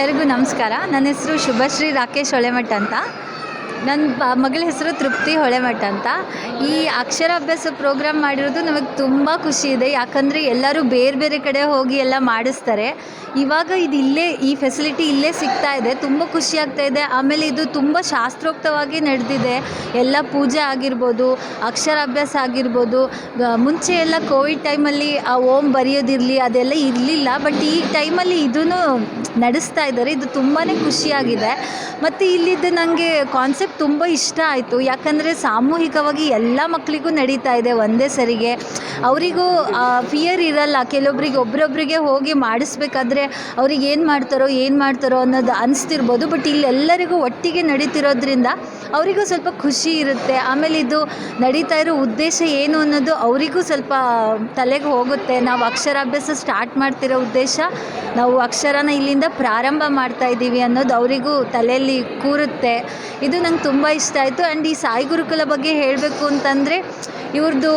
ಎಲ್ಲರಿಗೂ ನಮಸ್ಕಾರ. ನನ್ನ ಹೆಸರು ಶುಭಶ್ರೀ ರಾಕೇಶ್ ಹೊಳೆಮಠ ಅಂತ. ನನ್ನ ಮಗಳ ಹೆಸರು ತೃಪ್ತಿ ಹೊಳೆಮಠ ಅಂತ. ಈ ಅಕ್ಷರಾಭ್ಯಾಸ ಪ್ರೋಗ್ರಾಮ್ ಮಾಡಿರೋದು ನಮಗೆ ತುಂಬ ಖುಷಿ ಇದೆ. ಯಾಕಂದರೆ ಎಲ್ಲರೂ ಬೇರೆ ಬೇರೆ ಕಡೆ ಹೋಗಿ ಎಲ್ಲ ಮಾಡಿಸ್ತಾರೆ. ಇವಾಗ ಇದು ಇಲ್ಲೇ, ಈ ಫೆಸಿಲಿಟಿ ಇಲ್ಲೇ ಸಿಗ್ತಾ ಇದೆ. ತುಂಬ ಖುಷಿ ಆಗ್ತಾ ಇದೆ. ಆಮೇಲೆ ಇದು ತುಂಬ ಶಾಸ್ತ್ರೋಕ್ತವಾಗಿ ನಡೆದಿದೆ. ಎಲ್ಲ ಪೂಜೆ ಆಗಿರ್ಬೋದು ಅಕ್ಷರಾಭ್ಯಾಸ ಆಗಿರ್ಬೋದು. ಮುಂಚೆ ಎಲ್ಲ ಕೋವಿಡ್ ಟೈಮಲ್ಲಿ ಆ ಓಮ್ ಬರೆಯೋದಿರಲಿ, ಅದೆಲ್ಲ ಇರಲಿಲ್ಲ. ಬಟ್ ಈ ಟೈಮಲ್ಲಿ ಇದೂ ನಡೆಸ್ತಾ ಇದ್ದಾರೆ. ಇದು ತುಂಬಾ ಖುಷಿಯಾಗಿದೆ. ಮತ್ತು ಇಲ್ಲಿದ್ದು ನನಗೆ ಕಾನ್ಸೆಪ್ಟ್ ತುಂಬ ಇಷ್ಟ ಆಯಿತು. ಯಾಕಂದರೆ ಸಾಮೂಹಿಕವಾಗಿ ಎಲ್ಲ ಮಕ್ಕಳಿಗೂ ನಡೀತಾ ಇದೆ ಒಂದೇ ಸರಿಗೆ. ಅವರಿಗೂ ಫಿಯರ್ ಇರಲ್ಲ. ಕೆಲವೊಬ್ರಿಗೆ ಒಬ್ರೊಬ್ರಿಗೆ ಹೋಗಿ ಮಾಡಿಸ್ಬೇಕಾದ್ರೆ ಅವ್ರಿಗೆ ಏನು ಮಾಡ್ತಾರೋ ಏನು ಮಾಡ್ತಾರೋ ಅನ್ನೋದು ಅನಿಸ್ತಿರ್ಬೋದು. ಬಟ್ ಇಲ್ಲಿ ಎಲ್ಲರಿಗೂ ಒಟ್ಟಿಗೆ ನಡೀತಿರೋದ್ರಿಂದ ಅವರಿಗೂ ಸ್ವಲ್ಪ ಖುಷಿ ಇರುತ್ತೆ. ಆಮೇಲೆ ಇದು ನಡೀತಾ ಇರೋ ಉದ್ದೇಶ ಏನು ಅನ್ನೋದು ಅವರಿಗೂ ಸ್ವಲ್ಪ ತಲೆಗೆ ಹೋಗುತ್ತೆ. ನಾವು ಅಕ್ಷರಾಭ್ಯಾಸ ಸ್ಟಾರ್ಟ್ ಮಾಡ್ತಿರೋ ಉದ್ದೇಶ, ನಾವು ಅಕ್ಷರನ ಇಲ್ಲಿಂದ ಪ್ರಾರಂಭ ಮಾಡ್ತಾ ಇದ್ದೀವಿ ಅನ್ನೋದು ಅವರಿಗೂ ತಲೆಯಲ್ಲಿ ಕೂರುತ್ತೆ. ಇದು ನಂಗೆ ತುಂಬ ಇಷ್ಟ ಆಯಿತು. ಆ್ಯಂಡ್ ಈ ಸಾಯಿ ಗುರುಕುಲ ಬಗ್ಗೆ ಹೇಳಬೇಕು ಅಂತಂದರೆ ಇವ್ರದ್ದು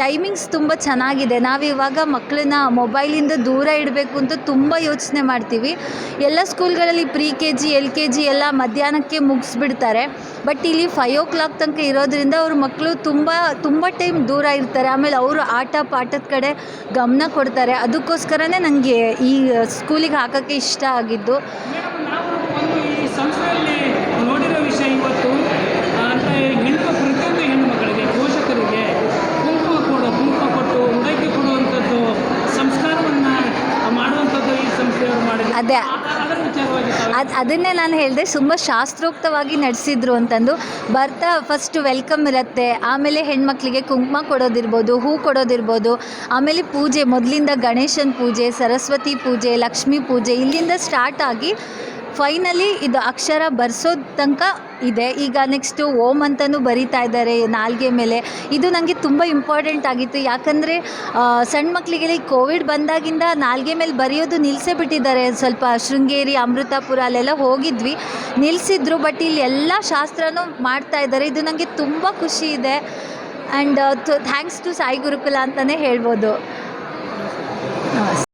ಟೈಮಿಂಗ್ಸ್ ತುಂಬ ಚೆನ್ನಾಗಿದೆ. ನಾವಿವಾಗ ಮಕ್ಕಳನ್ನ ಮೊಬೈಲಿಂದ ದೂರ ಇಡಬೇಕು ಅಂತ ತುಂಬ ಯೋಚನೆ ಮಾಡ್ತೀವಿ. ಎಲ್ಲ ಸ್ಕೂಲ್ಗಳಲ್ಲಿ pre K G L K G ಎಲ್ಲ ಮಧ್ಯಾಹ್ನಕ್ಕೆ ಮುಗಿಸ್ಬಿಡ್ತಾರೆ. ಬಟ್ ಇಲ್ಲಿ ಫೈವ್ ಓ ಕ್ಲಾಕ್ ತನಕ ಇರೋದ್ರಿಂದ ಅವ್ರ ಮಕ್ಕಳು ತುಂಬ ತುಂಬ ಟೈಮ್ ದೂರ ಇರ್ತಾರೆ. ಆಮೇಲೆ ಅವರು ಆಟ ಪಾಠದ ಕಡೆ ಗಮನ ಕೊಡ್ತಾರೆ. ಅದಕ್ಕೋಸ್ಕರನೇ ನನಗೆ ಈ ಸ್ಕೂಲಿಗೆ ಹಾಕೋಕ್ಕೆ ಇಷ್ಟ ಆಗಿದ್ದು. ಅದೇ. ಅದು ಅದನ್ನೇ ನಾನು ಹೇಳಿದೆ, ತುಂಬ ಶಾಸ್ತ್ರೋಕ್ತವಾಗಿ ನಡೆಸಿದ್ರು ಅಂತಂದು. ಬರ್ತಾ ಫಸ್ಟ್ ವೆಲ್ಕಮ್ ಇರುತ್ತೆ, ಆಮೇಲೆ ಹೆಣ್ಮಕ್ಳಿಗೆ ಕುಂಕುಮ ಕೊಡೋದಿರ್ಬೋದು, ಹೂ ಕೊಡೋದಿರ್ಬೋದು, ಆಮೇಲೆ ಪೂಜೆ ಮೊದಲಿಂದ ಗಣೇಶನ ಪೂಜೆ, ಸರಸ್ವತಿ ಪೂಜೆ, ಲಕ್ಷ್ಮೀ ಪೂಜೆ, ಇಲ್ಲಿಂದ ಸ್ಟಾರ್ಟ್ ಆಗಿ ಫೈನಲಿ ಇದು ಅಕ್ಷರ ಬರ್ಸೋದ ತನಕ ಇದೆ. ಈಗ ನೆಕ್ಸ್ಟು ಓಮ್ ಅಂತಲೂ ಬರಿತಾ ಇದ್ದಾರೆ ನಾಲ್ಗೆ ಮೇಲೆ. ಇದು ನನಗೆ ತುಂಬ ಇಂಪಾರ್ಟೆಂಟ್ ಆಗಿತ್ತು. ಯಾಕಂದರೆ ಸಣ್ಣ ಮಕ್ಕಳಿಗೆಲ್ಲ ಈ ಕೋವಿಡ್ ಬಂದಾಗಿಂದ ನಾಲ್ಗೆ ಮೇಲೆ ಬರೆಯೋದು ನಿಲ್ಲಿಸೇ ಬಿಟ್ಟಿದ್ದಾರೆ. ಸ್ವಲ್ಪ ಶೃಂಗೇರಿ, ಅಮೃತಾಪುರ ಅಲ್ಲೆಲ್ಲ ಹೋಗಿದ್ವಿ. ನಿಲ್ಲಿಸಿದ್ರು ಬಟ್ ಇಲ್ಲಿ ಎಲ್ಲ ಶಾಸ್ತ್ರನೂ ಮಾಡ್ತಾ ಇದ್ದಾರೆ. ಇದು ನನಗೆ ತುಂಬ ಖುಷಿ ಇದೆ. And thanks to Sai Gurukula ಅಂತಲೇ ಹೇಳ್ಬೋದು.